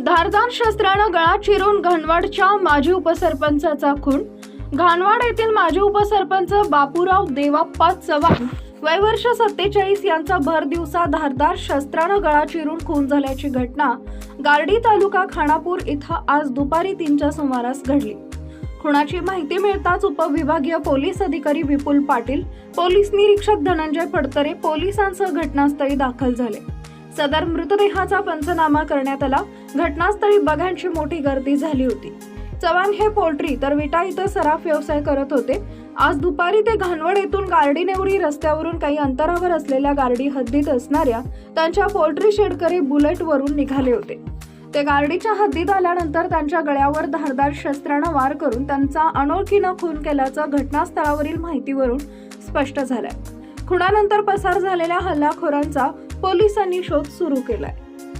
धारदार शस्त्रानं गळा चिरून घनवाडच्या माजी उपसरपंचाचा खून. घाणवाड येथील माजी उपसरपंच बापूराव देवाप्पा चव्हाण वय वर्ष सत्तेचाळीस यांचा भर दिवसा धारदार शस्त्रानं गळा चिरून खून झाल्याची घटना गारडी तालुका खानापूर इथं आज दुपारी तीनच्या सुमारास घडली. खुणाची माहिती मिळताच उपविभागीय पोलीस अधिकारी विपुल पाटील पोलीस निरीक्षक धनंजय फडतरे पोलिसांसह घटनास्थळी दाखल झाले. सदर मृतदेहाचा पंचनामा करण्यात आला. घटनास्थळी बघांची मोठी गर्दी झाली होती. चव्हाण हे पोल्ट्री तर विटा इथं सराफ व्यवसाय करत होते. आज दुपारी ते घाणवड येथून गार्डीनेवरी रस्त्यावरून काही अंतरावर असलेल्या गार्डी हद्दीत असणाऱ्या त्यांच्या पोल्ट्री शेडकडे बुलेटवरून निघाले होते. ते गार्डीच्या हद्दीत आल्यानंतर त्यांच्या गळ्यावर धारदार शस्त्रानं वार करून त्यांचा अनोळखीनं खून केल्याचं घटनास्थळावरील माहितीवरून स्पष्ट झालंय. खुणानंतर पसार झालेल्या हल्लाखोरांचा पोलिसांनी शोध सुरू केलाय.